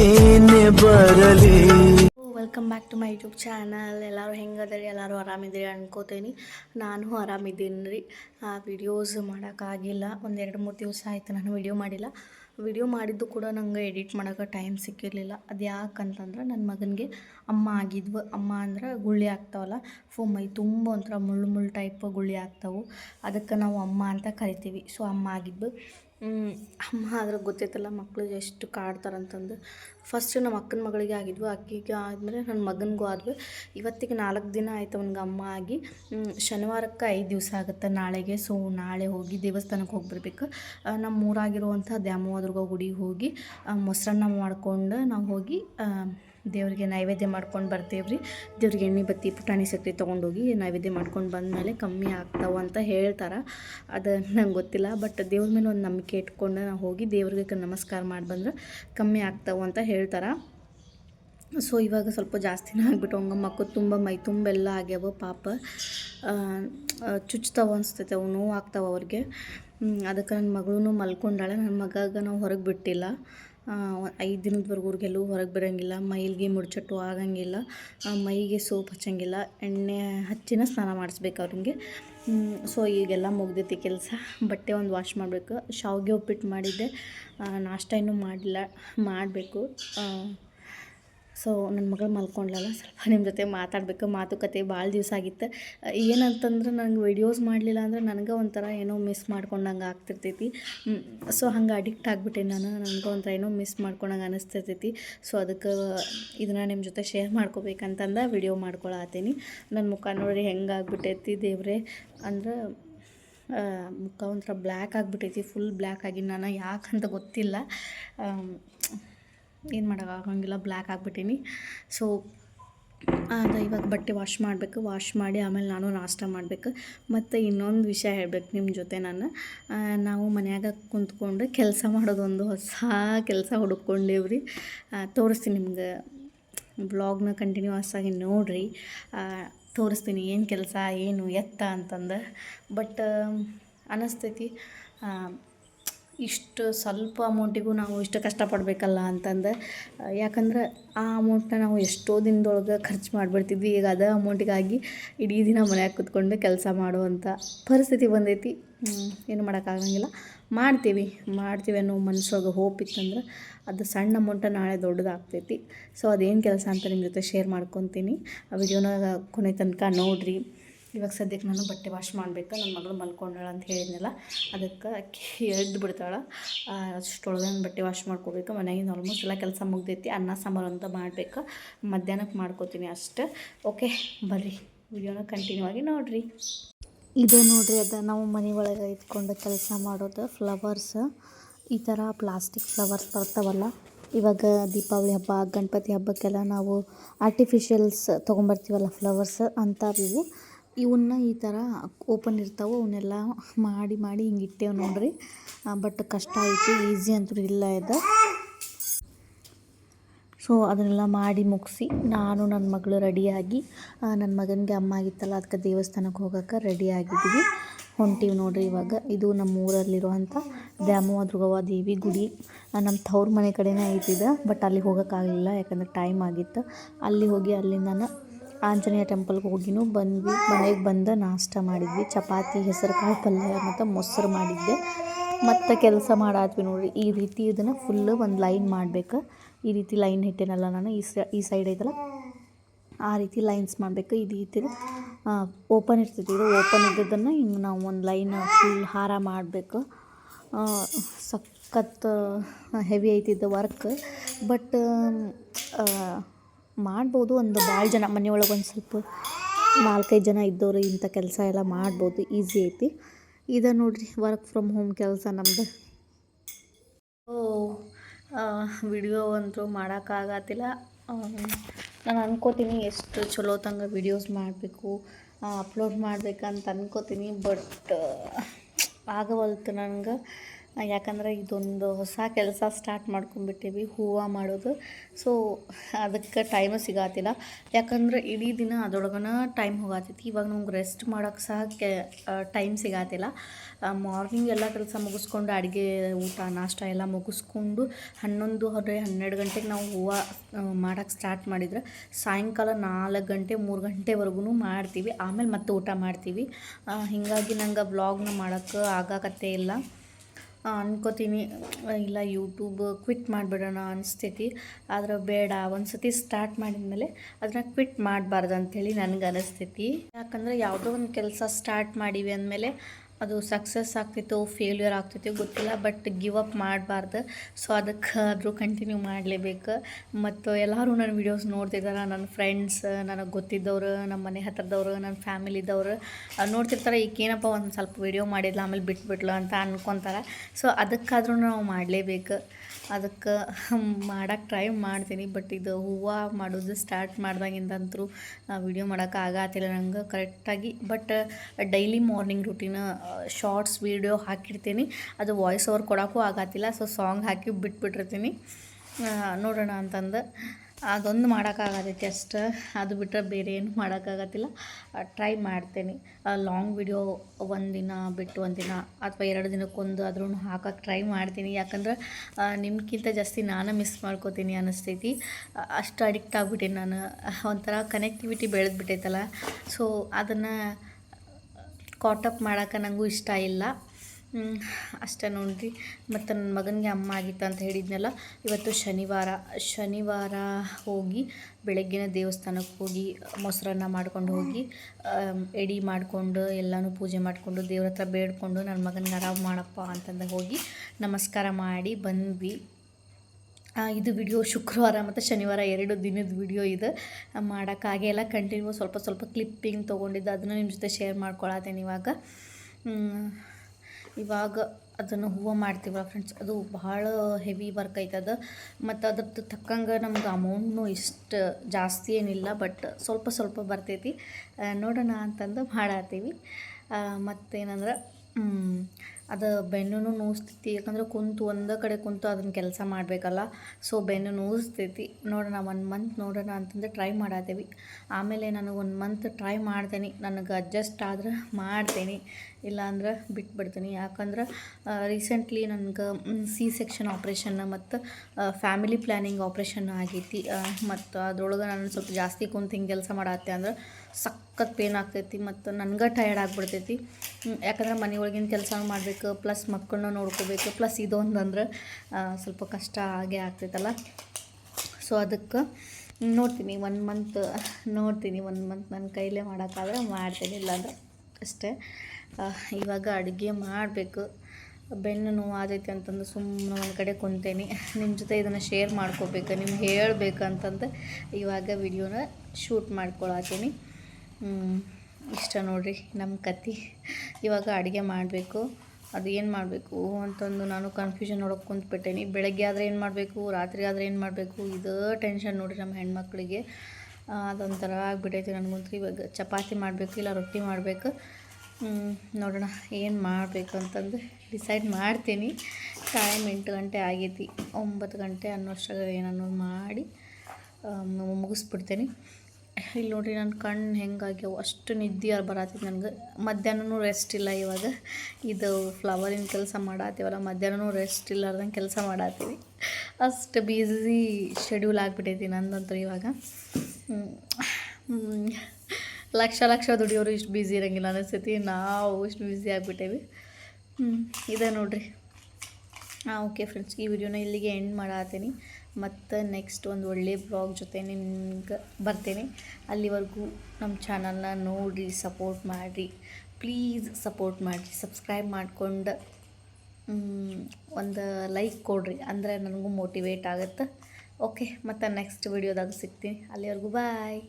ಏನೇ welcome back to my YouTube channel ಎಲ್ಲರೂ ಹೆಂಗದ್ರಿ? ಎಲ್ಲರೂ ಆರಾಮಿದ್ದೀರಿ ಅನ್ಕೋತೀನಿ. ನಾನು ಆರಾಮಿದ್ದೀನಿ ರೀ ಆ ವಿಡಿಯೋಸ್ ಮಾಡೋಕ್ಕಾಗಿಲ್ಲ. ಒಂದೆರಡು ಮೂರು ದಿವಸ ಆಯಿತು ನಾನು ವಿಡಿಯೋ ಮಾಡಿಲ್ಲ. ವಿಡಿಯೋ ಮಾಡಿದ್ದು ಕೂಡ ನಂಗೆ ಎಡಿಟ್ ಮಾಡೋಕೆ ಟೈಮ್ ಸಿಕ್ಕಿರಲಿಲ್ಲ. ಅದು ಯಾಕಂತಂದ್ರೆ ನನ್ನ ಮಗನಿಗೆ ಅಮ್ಮ ಆಗಿದ್ವು. ಅಮ್ಮ ಅಂದ್ರೆ ಗುಳ್ಳಿ ಆಗ್ತಾವಲ್ಲ? ಫು, ಮೈ ತುಂಬ ಒಂಥರ ಮುಳ್ಳು ಮುಳ್ಳು ಟೈಪ್ ಗುಳ್ಳಿ ಆಗ್ತಾವೆ. ಅದಕ್ಕೆ ನಾವು ಅಮ್ಮ ಅಂತ ಕರಿತೀವಿ. ಸೊ ಅಮ್ಮ ಆಗಿದ್ವು ಅಮ್ಮ ಆದ್ರೆ ಗೊತ್ತೈತಲ್ಲ ಮಕ್ಕಳು ಎಷ್ಟು ಕಾಡ್ತಾರಂತಂದು. ಫಸ್ಟ್ ನಮ್ಮ ಅಕ್ಕನ ಮಗಳಿಗೆ ಆಗಿದ್ವು, ಅಕ್ಕಿಗೆ ಆದಮೇಲೆ ನನ್ನ ಮಗನಿಗೂ ಆದ್ವು ಇವತ್ತಿಗೆ ನಾಲ್ಕು ದಿನ ಆಯ್ತು ಅವ್ನಿಗೆ ಅಮ್ಮ ಆಗಿ. ಶನಿವಾರಕ್ಕೆ ಐದು ದಿವಸ ಆಗುತ್ತೆ ನಾಳೆಗೆ. ಸೊ ನಾಳೆ ಹೋಗಿ ದೇವಸ್ಥಾನಕ್ಕೆ ಹೋಗಿ ಬರಬೇಕು ನಮ್ಮ ಊರಾಗಿರುವಂಥ ದ್ಯಾಮವ್ವ ಗುಡಿಗೆ ಹೋಗಿ ಮೊಸರನ್ನ ಮಾಡ್ಕೊಂಡು ನಾವು ಹೋಗಿ ದೇವರಿಗೆ ನೈವೇದ್ಯ ಮಾಡ್ಕೊಂಡು ಬರ್ತೀವಿ ರೀ. ದೇವ್ರಿಗೆ ಎಣ್ಣೆ, ಬತ್ತಿ, ಪುಟಾಣಿ, ಸಕ್ಕರೆ ತೊಗೊಂಡೋಗಿ ನೈವೇದ್ಯ ಮಾಡ್ಕೊಂಡು ಬಂದಮೇಲೆ ಕಮ್ಮಿ ಆಗ್ತಾವ ಅಂತ ಹೇಳ್ತಾರೆ. ಅದು ನಂಗೆ ಗೊತ್ತಿಲ್ಲ ಬಟ್ ದೇವ್ರ ಮೇಲೆ ಒಂದು ನಂಬಿಕೆ ಇಟ್ಕೊಂಡು ನಾವು ಹೋಗಿ ದೇವ್ರಿಗೆ ನಮಸ್ಕಾರ ಮಾಡಿ ಬಂದ್ರೆ ಕಮ್ಮಿ ಆಗ್ತಾವ ಅಂತ ಹೇಳ್ತಾರೆ. ಸೊ ಇವಾಗ ಸ್ವಲ್ಪ ಜಾಸ್ತಿನೇ ಆಗಿಬಿಟ್ಟು ಹಂಗೆ ಮಕ್ಕಳು ತುಂಬ, ಮೈ ತುಂಬೆಲ್ಲ ಆಗ್ಯಾವ, ಪಾಪ. ಚುಚ್ತಾವ ಅನಿಸ್ತೈತೆ, ಅವು ನೋವು ಆಗ್ತಾವ ಅವ್ರಿಗೆ. ಅದಕ್ಕೆ ನನ್ನ ಮಗಳೂ ಮಲ್ಕೊಂಡಾಳೆ. ನನ್ನ ಮಗಾಗ ನಾವು ಹೊರಗೆ ಬಿಟ್ಟಿಲ್ಲ. ಐದು ದಿನದವರೆಗೂ ಹೊರಗೆ ಬರೋಂಗಿಲ್ಲ, ಮೈಲಿಗೆ ಮುಡ್ಚಟ್ಟು ಆಗಂಗಿಲ್ಲ ಮೈಗೆ ಸೋಪ್ ಹಚ್ಚಂಗಿಲ್ಲ, ಎಣ್ಣೆ ಹಚ್ಚಿನ ಸ್ನಾನ ಮಾಡಿಸ್ಬೇಕು ಅವ್ರಿಗೆ. ಸೊ ಈಗೆಲ್ಲ ಮುಗ್ದೈತಿ ಕೆಲಸ. ಬಟ್ಟೆ ಒಂದು ವಾಶ್ ಮಾಡಬೇಕು. ಶಾವಿಗೆ ಉಪ್ಪಿಟ್ಟು ಮಾಡಿದ್ದೆ. ನಾಷ್ಟ ಇನ್ನೂ ಮಾಡಿಲ್ಲ, ಮಾಡಬೇಕು. ಸೊ ನನ್ನ ಮಗಳು ಮಲ್ಕೊಂಡ್ಲಲ್ಲ ಸ್ವಲ್ಪ ನಿಮ್ಮ ಜೊತೆ ಮಾತಾಡಬೇಕು. ಮಾತುಕತೆ ಭಾಳ ದಿವಸ ಆಗಿತ್ತು. ಏನಂತಂದ್ರೆ ನನಗೆ ವಿಡಿಯೋಸ್ ಮಾಡಲಿಲ್ಲ ಅಂದ್ರೆ ನನಗೆ ಒಂಥರ ಏನೋ ಮಿಸ್ ಮಾಡ್ಕೊಂಡಂಗೆ ಆಗ್ತಿರ್ತೈತಿ. ಸೊ ಹಂಗೆ ಅಡಿಕ್ಟ್ ಆಗಿಬಿಟ್ಟೆ ನಾನು. ನನಗೆ ಒಂಥರ ಏನೋ ಮಿಸ್ ಮಾಡ್ಕೊಂಡಂಗೆ ಅನಿಸ್ತಿರ್ತೈತಿ. ಸೊ ಅದಕ್ಕೆ ಇದನ್ನು ನಿಮ್ಮ ಜೊತೆ ಶೇರ್ ಮಾಡ್ಕೋಬೇಕಂತಂದ ವಿಡಿಯೋ ಮಾಡ್ಕೊಳತ್ತೀನಿ ನನ್ನ ಮುಖ ನೋಡಿ ಹೆಂಗೆ ಆಗ್ಬಿಟ್ಟೈತಿ ದೇವ್ರೆ. ಅಂದ್ರೆ ಮುಖ ಒಂಥರ ಬ್ಲ್ಯಾಕ್ ಆಗಿಬಿಟ್ಟೈತಿ ಫುಲ್ ಬ್ಲ್ಯಾಕ್ ಆಗಿ ನಾನು ಯಾಕಂತ ಗೊತ್ತಿಲ್ಲ. ಏನು ಮಾಡೋಕ್ಕಾಗಂಗಿಲ್ಲ ಬ್ಲ್ಯಾಕ್ ಆಗಿಬಿಟ್ಟೀನಿ. ಸೊ ಅದು ಇವಾಗ ಬಟ್ಟೆ ವಾಶ್ ಮಾಡಬೇಕು. ವಾಶ್ ಮಾಡಿ ಆಮೇಲೆ ನಾನು ನಾಷ್ಟ ಮಾಡಬೇಕು. ಮತ್ತು ಇನ್ನೊಂದು ವಿಷಯ ಹೇಳಬೇಕು ನಿಮ್ಮ ಜೊತೆ ನಾನು. ನಾವು ಮನ್ಯಾಗ ಕುಂತ್ಕೊಂಡು ಕೆಲಸ ಮಾಡೋದೊಂದು ಹೊಸ ಕೆಲಸ ಹುಡುಕೊಂಡೇವ್ರಿ ರೀ ತೋರಿಸ್ತೀನಿ ನಿಮ್ಗೆ. ಬ್ಲಾಗ್ನ ಕಂಟಿನ್ಯೂಸ್ ಆಗಿ ನೋಡಿರಿ. ತೋರಿಸ್ತೀನಿ ಏನು ಕೆಲಸ, ಏನು ಎತ್ತ ಅಂತಂದು. ಬಟ್ ಅನ್ನಿಸ್ತೈತಿ ಇಷ್ಟು ಸ್ವಲ್ಪ ಅಮೌಂಟಿಗೂ ನಾವು ಇಷ್ಟು ಕಷ್ಟಪಡಬೇಕಲ್ಲ ಅಂತಂದು. ಯಾಕಂದ್ರೆ ಆ ಅಮೌಂಟ್ನ ನಾವು ಎಷ್ಟೋ ದಿನದೊಳಗೆ ಖರ್ಚು ಮಾಡಿಬಿಡ್ತಿದ್ವಿ. ಈಗ ಅದೇ ಅಮೌಂಟಿಗಾಗಿ ಇಡೀ ದಿನ ಮನ್ಯಾಗ ಕುತ್ಕೊಂಡು ಕೆಲಸ ಮಾಡುವಂಥ ಪರಿಸ್ಥಿತಿ ಬಂದೈತಿ. ಏನು ಮಾಡೋಕ್ಕಾಗಂಗಿಲ್ಲ. ಮಾಡ್ತೀವಿ. ಮಾಡ್ತೀವಿ ಅನ್ನೋ ಮನಸ್ಸೊಳಗೆ ಹೋಪ್ ಇತ್ತಂದ್ರೆ ಅದು ಸಣ್ಣ ಅಮೌಂಟ ನಾಳೆ ದೊಡ್ಡದಾಗ್ತೈತಿ. ಸೊ ಅದೇನು ಕೆಲಸ ಅಂತ ನಿಮ್ಮ ಜೊತೆ ಶೇರ್ ಮಾಡ್ಕೊತೀನಿ. ಆ ವಿಡಿಯೋನ ಕೊನೆ ತನಕ ನೋಡಿರಿ. ಇವಾಗ ಸದ್ಯಕ್ಕೆ ನಾನು ಬಟ್ಟೆ ವಾಶ್ ಮಾಡಬೇಕು ನನ್ನ ಮಗಳು ಮಲ್ಕೊಂಡಾಳ ಅಂತ ಹೇಳಿದ್ನಲ್ಲ, ಅದಕ್ಕೆ ಅಕ್ಕಿ ಎದ್ದು ಬಿಡ್ತಾಳೆ. ಅಷ್ಟೊಳಗೆ ನಾನು ಬಟ್ಟೆ ವಾಶ್ ಮಾಡ್ಕೋಬೇಕು, ಮನೆಗಿಂದ ಆಲ್ಮೋಸ್ಟ್ ಎಲ್ಲ ಕೆಲಸ ಮುಗ್ದೈತಿ, ಅನ್ನ, ಸಾಂಬಾರು ಅಂತ ಮಾಡಬೇಕು. ಮಧ್ಯಾಹ್ನಕ್ಕೆ ಮಾಡ್ಕೋತೀನಿ ಅಷ್ಟೆ. ಓಕೆ ಬರ್ರಿ. ವಿಡಿಯೋನ ಕಂಟಿನ್ಯೂ ಆಗಿ ನೋಡಿರಿ. ಇದು ನೋಡ್ರಿ, ಅದ ನಾವು ಮನೆ ಒಳಗೆ ಇಟ್ಕೊಂಡು ಕೆಲಸ ಮಾಡೋದು ಫ್ಲವರ್ಸ್ ಈ ಥರ ಪ್ಲಾಸ್ಟಿಕ್ ಫ್ಲವರ್ಸ್ ಬರ್ತಾವಲ್ಲ, ಇವಾಗ ದೀಪಾವಳಿ ಹಬ್ಬ, ಗಣಪತಿ ಹಬ್ಬಕ್ಕೆಲ್ಲ ನಾವು ಆರ್ಟಿಫಿಷಿಯಲ್ಸ್ ತೊಗೊಂಬರ್ತೀವಲ್ಲ ಫ್ಲವರ್ಸ್ ಅಂಥವು ಇವು ಇವನ್ನ ಈ ಥರ ಓಪನ್ ಇರ್ತಾವೆ ಅವನ್ನೆಲ್ಲ ಮಾಡಿ ಮಾಡಿ ಹಿಂಗೆ ಇಟ್ಟೇವೆ ನೋಡ್ರಿ. ಬಟ್ ಕಷ್ಟ ಐತಿ ಈಸಿ ಅಂತೂ ಇಲ್ಲ ಇದು. ಸೊ ಅದನ್ನೆಲ್ಲ ಮಾಡಿ ಮುಗಿಸಿ ನಾನು ನನ್ನ ಮಗಳು ರೆಡಿಯಾಗಿ ನನ್ನ ಮಗನಿಗೆ ಅಮ್ಮ ಆಗಿತ್ತಲ್ಲ ಅದಕ್ಕೆ ದೇವಸ್ಥಾನಕ್ಕೆ ಹೋಗೋಕೆ ರೆಡಿ ಆಗಿದ್ದೀವಿ. ಹೊಂಟೀವಿ ನೋಡ್ರಿ ಇವಾಗ. ಇದು ನಮ್ಮ ಊರಲ್ಲಿರುವಂಥ ದ್ಯಾಮವ್ವ, ದುರ್ಗವ್ವ ದೇವಿ ಗುಡಿ. ನಮ್ಮ ತವ್ರ ಮನೆ ಕಡೆನೇ ಐತಿದೆ ಬಟ್ ಅಲ್ಲಿ ಹೋಗೋಕ್ಕಾಗಲಿಲ್ಲ ಯಾಕಂದ್ರೆ ಟೈಮ್ ಆಗಿತ್ತು. ಅಲ್ಲಿ ಹೋಗಿ ಅಲ್ಲಿಂದ ಆಂಜನೇಯ ಟೆಂಪಲ್ಗೆ ಹೋಗಿನೂ ಬಂದ್ವಿ. ಮನೆಗೆ ಬಂದು ನಾಷ್ಟ ಮಾಡಿದ್ವಿ. ಚಪಾತಿ, ಹೆಸರುಕಾಳು, ಪಲ್ಯ ಮತ್ತು ಮೊಸರು ಮಾಡಿದ್ದೆ. ಮತ್ತು ಕೆಲಸ ಮಾಡಾದ್ವಿ ನೋಡಿರಿ. ಈ ರೀತಿ ಇದನ್ನು ಫುಲ್ಲು ಒಂದು ಲೈನ್ ಮಾಡಬೇಕು. ಈ ರೀತಿ ಲೈನ್ ಇಟ್ಟೇನಲ್ಲ ನಾನು. ಈ ಸ, ಈ ಸೈಡ್ ಐತಲ್ಲ? ಆ ರೀತಿ ಲೈನ್ಸ್ ಮಾಡಬೇಕು. ಈ ರೀತಿ ಓಪನ್ ಇರ್ತೈತಿ. ಇದು ಓಪನ್ ಇದ್ದದನ್ನು ಹಿಂಗೆ ನಾವು ಒಂದು ಲೈನ್ ಫುಲ್ ಹಾರ ಮಾಡಬೇಕು. ಸಖತ್ ಹೆವಿ ಐತಿದ್ದ ವರ್ಕ್ ಬಟ್ ಮಾಡ್ಬೋದು ಒಂದು ಭಾಳ ಜನ. ಮನೆಯೊಳಗೆ ಒಂದು ಸ್ವಲ್ಪ ನಾಲ್ಕೈದು ಜನ ಇದ್ದವರು ಇಂಥ ಕೆಲಸ ಎಲ್ಲ ಮಾಡ್ಬೋದು. ಈಸಿ ಐತಿ. ಇದು ನೋಡಿರಿ ವರ್ಕ್ ಫ್ರಮ್ ಹೋಮ್ ಕೆಲಸ ನಮ್ದು. ಓ ವಿಡಿಯೋ ಅಂತೂ ಮಾಡೋಕ್ಕಾಗತ್ತಿಲ್ಲ ನಾನು ಅನ್ಕೋತೀನಿ ಎಷ್ಟು ಚಲೋ ತಂಗ ವಿಡಿಯೋಸ್ ಮಾಡಬೇಕು ಅಪ್ಲೋಡ್ ಮಾಡ್ಬೇಕಂತ ಅನ್ಕೋತೀನಿ ಬಟ್ ಆಗವಲ್ತು ನನಗೆ ಯಾಕಂದ್ರೆ ಇದೊಂದು ಹೊಸ ಕೆಲಸ ಸ್ಟಾರ್ಟ್ ಮಾಡ್ಕೊಂಡ್ಬಿಟ್ಟಿವಿ, ಹೂವು ಮಾಡೋದು. ಸೊ ಅದಕ್ಕೆ ಟೈಮ್ ಸಿಗಾತಿಲ್ಲ. ಯಾಕಂದ್ರೆ ಇಡೀ ದಿನ ಅದೊಳಗನ ಟೈಮ್ ಹೋಗತ್ತೈತಿ. ಇವಾಗ ನಮ್ಗೆ ರೆಸ್ಟ್ ಮಾಡೋಕ್ಕೆ ಸಹ ಕೆ ಟೈಮ್ ಸಿಗಾತಿಲ್ಲ. ಮಾರ್ನಿಂಗ್ ಎಲ್ಲ ಕೆಲಸ ಮುಗಿಸ್ಕೊಂಡು ಅಡುಗೆ, ಊಟ, ನಾಷ್ಟ ಎಲ್ಲ ಮುಗಿಸ್ಕೊಂಡು ಹನ್ನೊಂದು ಹೊರೆ ಹನ್ನೆರಡು ಗಂಟೆಗೆ ನಾವು ಹೂವು ಮಾಡೋಕ್ಕೆ ಸ್ಟಾರ್ಟ್ ಮಾಡಿದ್ರೆ ಸಾಯಂಕಾಲ ನಾಲ್ಕು ಗಂಟೆ, ಮೂರು ಗಂಟೆವರೆಗೂ ಮಾಡ್ತೀವಿ. ಆಮೇಲೆ ಮತ್ತೆ ಊಟ ಮಾಡ್ತೀವಿ. ಹೀಗಾಗಿ ನಂಗೆ ಬ್ಲಾಗ್ನ ಮಾಡೋಕ್ಕೆ ಆಗಾಕತ್ತೇ ಇಲ್ಲ. ಅನ್ಕೋತೀನಿ. ಇಲ್ಲ ಯೂಟ್ಯೂಬ್ ಕ್ವಿಟ್ ಮಾಡಿಬಿಡೋಣ ಅನಿಸ್ತೈತಿ. ಆದ್ರೆ ಬೇಡ ಒಂದು ಸತಿ ಸ್ಟಾರ್ಟ್ ಮಾಡಿದ್ಮೇಲೆ ಅದನ್ನ ಕ್ವಿಟ್ ಮಾಡಬಾರ್ದು ಅಂಥೇಳಿ ನನಗೆ ಅನಿಸ್ತೈತಿ ಯಾಕಂದರೆ ಯಾವುದೋ ಒಂದು ಕೆಲಸ ಸ್ಟಾರ್ಟ್ ಮಾಡೀವಿ ಅಂದಮೇಲೆ ಅದು ಸಕ್ಸಸ್ ಆಗ್ತಿತ್ತು ಫೇಲ್ಯೂರ್ ಆಗ್ತಿತ್ತು ಗೊತ್ತಿಲ್ಲ ಬಟ್ ಗಿವ್ ಅಪ್ ಮಾಡಬಾರ್ದು. ಸೊ ಅದಕ್ಕೆ ಆದರೂ ಕಂಟಿನ್ಯೂ ಮಾಡಲೇಬೇಕು. ಮತ್ತು ಎಲ್ಲರೂ ನನ್ನ ವೀಡಿಯೋಸ್ ನೋಡ್ತಿದ್ದಾರೆ? ನನ್ನ ಫ್ರೆಂಡ್ಸ್ ನನಗೆ ಗೊತ್ತಿದ್ದವ್ರು, ನಮ್ಮ ಮನೆ ಹತ್ರದವ್ರು, ನನ್ನ ಫ್ಯಾಮಿಲಿದವ್ರು ನೋಡ್ತಿರ್ತಾರೆ ಈಗೇನಪ್ಪ ಒಂದು ಸ್ವಲ್ಪ ವೀಡಿಯೋ ಮಾಡಿದ್ಲ, ಆಮೇಲೆ ಬಿಟ್ಬಿಟ್ಲು ಅಂತ ಅನ್ಕೊತಾರೆ. ಸೊ ಅದಕ್ಕಾದ್ರೂ ನಾವು ಮಾಡಲೇಬೇಕು. ಅದಕ್ಕೆ ಮಾಡೋಕ್ಕೆ ಟ್ರೈ ಮಾಡ್ತೀನಿ ಬಟ್ ಇದು ಹೂವು ಮಾಡೋದು ಸ್ಟಾರ್ಟ್ ಮಾಡ್ದಾಗಿಂದಂತರೂ ವಿಡಿಯೋ ಮಾಡೋಕೆ ಆಗತ್ತಿಲ್ಲ ನಂಗೆ ಕರೆಕ್ಟಾಗಿ but daily morning routine shorts video ಹಾಕಿರ್ತೀನಿ. ಅದು ವಾಯ್ಸ್ ಓವರ್ ಕೊಡೋಕ್ಕೂ ಆಗತ್ತಿಲ್ಲ ಸೊ ಸಾಂಗ್ ಹಾಕಿ ಬಿಟ್ಬಿಟ್ಟಿರ್ತೀನಿ. ನೋಡೋಣ ಅಂತಂದು. ಅದೊಂದು ಮಾಡೋಕ್ಕಾಗತೈತಿ ಅಷ್ಟ. ಅದು ಬಿಟ್ಟರೆ ಬೇರೆ ಏನು ಮಾಡೋಕ್ಕಾಗತ್ತಿಲ್ಲ. ಟ್ರೈ ಮಾಡ್ತೇನೆ. ಲಾಂಗ್ ವಿಡಿಯೋ ಒಂದಿನ ಬಿಟ್ಟು ಒಂದಿನ ಅಥವಾ ಎರಡು ದಿನಕ್ಕೊಂದು ಅದ್ರೂ ಹಾಕೋಕ್ಕೆ ಟ್ರೈ ಮಾಡ್ತೀನಿ. ಯಾಕಂದ್ರೆ ನಿಮ್ಗಿಂತ ಜಾಸ್ತಿ ನಾನು ಮಿಸ್ ಮಾಡ್ಕೋತೀನಿ ಅನ್ನಿಸ್ತೈತಿ ಅಷ್ಟು ಅಡಿಕ್ಟ್ ಆಗಿಬಿಟ್ಟೆ ನಾನು. ಒಂಥರ ಕನೆಕ್ಟಿವಿಟಿ ಬೆಳೆದ್ಬಿಟ್ಟೈತಲ್ಲ. ಸೊ ಅದನ್ನು ಕಾಟಪ್ ಮಾಡೋಕೆ ನನಗೂ ಇಷ್ಟ ಇಲ್ಲ. ಅಷ್ಟೇ ನೋಡಿರಿ. ಮತ್ತು ನನ್ನ ಮಗನಿಗೆ ಅಮ್ಮ ಆಗಿತ್ತು ಅಂತ ಹೇಳಿದ್ನಲ್ಲ, ಇವತ್ತು ಶನಿವಾರ. ಶನಿವಾರ ಹೋಗಿ ಬೆಳಗ್ಗಿನ ದೇವಸ್ಥಾನಕ್ಕೆ ಹೋಗಿ ಮೊಸರನ್ನ ಮಾಡ್ಕೊಂಡು ಹೋಗಿ ಎಡಿ ಮಾಡಿಕೊಂಡು ಎಲ್ಲನೂ ಪೂಜೆ ಮಾಡಿಕೊಂಡು ದೇವ್ರ ಹತ್ರ ಬೇಡ್ಕೊಂಡು ನನ್ನ ಮಗನಿಗೆ ಆರಾಮ್ ಮಾಡಪ್ಪ ಅಂತಂದು ಹೋಗಿ ನಮಸ್ಕಾರ ಮಾಡಿ ಬಂದ್ವಿ. ಇದು ವಿಡಿಯೋ ಶುಕ್ರವಾರ ಮತ್ತು ಶನಿವಾರ ಎರಡು ದಿನದ ವಿಡಿಯೋ ಇದು. ಮಾಡೋಕ್ಕಾಗೆ ಇಲ್ಲ, ಕಂಟಿನ್ಯೂ ಸ್ವಲ್ಪ ಸ್ವಲ್ಪ ಕ್ಲಿಪ್ಪಿಂಗ್ ತೊಗೊಂಡಿದ್ದು, ಅದನ್ನು ನಿಮ್ಮ ಜೊತೆ ಶೇರ್ ಮಾಡ್ಕೊಳತ್ತೇನೆ ಇವಾಗ. ಇವಾಗ ಅದನ್ನು ಹೂವು ಮಾಡ್ತೀವಲ್ಲ ಫ್ರೆಂಡ್ಸ್ ಅದು ಭಾಳ ಹೆವಿ ವರ್ಕ್ ಐತದ. ಮತ್ತು ಅದ್ರದ್ದು ತಕ್ಕಂಗೆ ನಮ್ಗೆ ಅಮೌಂಟ್ನು ಇಷ್ಟು ಜಾಸ್ತಿ ಏನಿಲ್ಲ ಬಟ್ ಸ್ವಲ್ಪ ಸ್ವಲ್ಪ ಬರ್ತೈತಿ. ನೋಡೋಣ ಅಂತಂದು ಮಾಡತ್ತೀವಿ ಮತ್ತೇನಂದ್ರೆ ಅದು ಬೆನ್ನು ನೋಸ್ತೈತಿ, ಯಾಕಂದ್ರೆ ಕುಂತು ಒಂದೇ ಕಡೆ ಕುಂತು ಅದನ್ನ ಕೆಲಸ ಮಾಡಬೇಕಲ್ಲ. ಸೊ ಬೆನ್ನು ನೋಸ್ತೈತಿ. ನೋಡೋಣ ಒನ್ ಮಂತ್ ನೋಡೋಣ ಅಂತಂದ್ರೆ ಟ್ರೈ ಮಾಡತ್ತೀವಿ ಆಮೇಲೆ ನಾನು ಒಂದು ಮಂತ್ ಟ್ರೈ ಮಾಡ್ತೇನೆ. ನನಗೆ ಅಡ್ಜಸ್ಟ್ ಆದ್ರೆ ಮಾಡ್ತೇನೆ. ಇಲ್ಲಾಂದ್ರೆ ಬಿಟ್ಬಿಡ್ತೀನಿ. ಯಾಕಂದ್ರೆ ರೀಸೆಂಟ್ಲಿ ನನಗೆ ಸಿ ಸೆಕ್ಷನ್ ಆಪ್ರೇಷನ್ ಮತ್ತು ಫ್ಯಾಮಿಲಿ ಪ್ಲ್ಯಾನಿಂಗ್ ಆಪ್ರೇಷನ್ ಆಗೈತಿ. ಮತ್ತು ಅದ್ರೊಳಗೆ ನಾನು ಸ್ವಲ್ಪ ಜಾಸ್ತಿ ಕುಂತು ಹಿಂಗೆ ಕೆಲಸ ಮಾಡತ್ತೆ ಅಂದ್ರೆ ಸಖತ್ ಪೇನ್ ಆಗ್ತೈತಿ ಮತ್ತು ನನಗೆ ಟಯರ್ಡ್ ಆಗಿಬಿಡ್ತೈತಿ. ಯಾಕಂದ್ರೆ ಮನೆ ಒಳಗಿನ ಕೆಲಸ ಮಾಡಬೇಕು ಪ್ಲಸ್ ಮಕ್ಕಳನ್ನ ನೋಡ್ಕೋಬೇಕು ಪ್ಲಸ್ ಇದೊಂದು ಅಂದ್ರೆ ಸ್ವಲ್ಪ ಕಷ್ಟ ಆಗೇ ಆಗ್ತೈತಲ್ಲ. ಸೊ ಅದಕ್ಕೆ ನೋಡ್ತೀನಿ ಒನ್ ಮಂತ್ ನೋಡ್ತೀನಿ ಒನ್ ಮಂತ್ ನನ್ನ ಕೈಲೇ ಮಾಡೋಕ್ಕಾದ್ರೆ ಮಾಡ್ತೀನಿ, ಇಲ್ಲಾಂದ್ರೆ ಅಷ್ಟೇ. ಇವಾಗ ಅಡುಗೆ ಮಾಡಬೇಕು. ಬೆನ್ನು ನೋವು ಆದೈತಿ ಅಂತಂದು ಸುಮ್ಮನೆ ಒಂದು ಕಡೆ ಕುಂತೇನಿ. ನಿಮ್ಮ ಜೊತೆ ಇದನ್ನು ಶೇರ್ ಮಾಡ್ಕೋಬೇಕು, ನಿಮ್ಗೆ ಹೇಳ್ಬೇಕು ಅಂತಂದು ಇವಾಗ ವಿಡಿಯೋನ ಶೂಟ್ ಮಾಡ್ಕೊಳತ್ತೀನಿ ಇಷ್ಟ ನೋಡ್ರಿ ನಮ್ಮ ಕತೆ. ಇವಾಗ ಅಡುಗೆ ಮಾಡಬೇಕು. ಅದು ಏನು ಮಾಡಬೇಕು? ಅಂತಂದು ನಾನು ಕನ್ಫ್ಯೂಷನ್ ಒಳಗೆ ಕುಂತ್ಬಿಟ್ಟೇನಿ. ಬೆಳಗ್ಗೆ ಆದರೆ ಏನು ಮಾಡಬೇಕು? ರಾತ್ರಿ ಆದರೆ ಏನು ಮಾಡಬೇಕು? ಇದು ಟೆನ್ಷನ್ ನೋಡಿರಿ ನಮ್ಮ ಹೆಣ್ಮಕ್ಳಿಗೆ. ಅದೊಂಥರ ಆಗ್ಬಿಟ್ಟೈತಿ ನನಗಂತೂ. ಇವಾಗ ಚಪಾತಿ ಮಾಡಬೇಕು ಇಲ್ಲ ರೊಟ್ಟಿ ಮಾಡಬೇಕು. ನೋಡೋಣ ಏನು ಮಾಡಬೇಕು ಅಂತಂದು ಡಿಸೈಡ್ ಮಾಡ್ತೀನಿ. ಟೈಮ್ ಎಂಟು ಗಂಟೆ ಆಗೈತಿ. ಒಂಬತ್ತು ಗಂಟೆ ಅನ್ನೋಷ್ಟಾಗ ಏನನ್ನೋ ಮಾಡಿ ಮುಗಿಸ್ಬಿಡ್ತೇನೆ. ಇಲ್ಲಿ ನೋಡ್ರಿ ನನ್ನ ಕಣ್ಣು ಹೆಂಗಾಗ್ಯಾವ. ಅಷ್ಟು ನಿದ್ದೆ ಬರತ್ತೈತಿ ನನಗೆ. ಮಧ್ಯಾಹ್ನನೂ ರೆಸ್ಟ್ ಇಲ್ಲ ಇವಾಗ. ಇದು ಫ್ಲವರಿನ ಕೆಲಸ ಮಾಡತ್ತೀವಲ್ಲ, ಮಧ್ಯಾಹ್ನನೂ ರೆಸ್ಟ್ ಇಲ್ಲಾರ್ದಂಗೆ ಕೆಲಸ ಮಾಡತ್ತೀವಿ. ಅಷ್ಟು ಬ್ಯುಸಿ ಶೆಡ್ಯೂಲ್ ಆಗಿಬಿಟ್ಟೈತಿ ನಂದಂತೂ ಇವಾಗ. ಲಕ್ಷ ಲಕ್ಷ ದುಡಿಯೋರು ಇಷ್ಟು ಬ್ಯುಸಿ ಇರೋಂಗಿಲ್ಲ ಅನಿಸ್ತೈತಿ ನಾವು ಇಷ್ಟು ಬ್ಯುಸಿ ಆಗಿಬಿಟ್ಟೇವಿ. ಇದೆ ನೋಡ್ರಿ. ಹಾಂ ಓಕೆ ಫ್ರೆಂಡ್ಸ್ ಈ ವಿಡಿಯೋನ ಇಲ್ಲಿಗೆ ಎಂಡ್ ಮಾಡತ್ತೀನಿ. ಮತ್ತು ನೆಕ್ಸ್ಟ್ ಒಂದು ಒಳ್ಳೆ ಬ್ಲಾಗ್ ಜೊತೆ ನಿಮ್ಗೆ ಬರ್ತೇನೆ. ಅಲ್ಲಿವರೆಗೂ ನಮ್ಮ ಚಾನಲ್ನ ನೋಡಿ ಸಪೋರ್ಟ್ ಮಾಡಿರಿ. ಪ್ಲೀಸ್ ಸಪೋರ್ಟ್ ಮಾಡಿರಿ ಸಬ್ಸ್ಕ್ರೈಬ್ ಮಾಡ್ಕೊಂಡು ಒಂದು ಲೈಕ್ ಕೊಡ್ರಿ. ಅಂದರೆ ನನಗೂ ಮೋಟಿವೇಟ್ ಆಗುತ್ತೆ. ಓಕೆ ಮತ್ತು ನೆಕ್ಸ್ಟ್ ವೀಡಿಯೋದಾಗ ಸಿಗ್ತೀನಿ. ಅಲ್ಲಿವರೆಗೂ ಬಾಯ್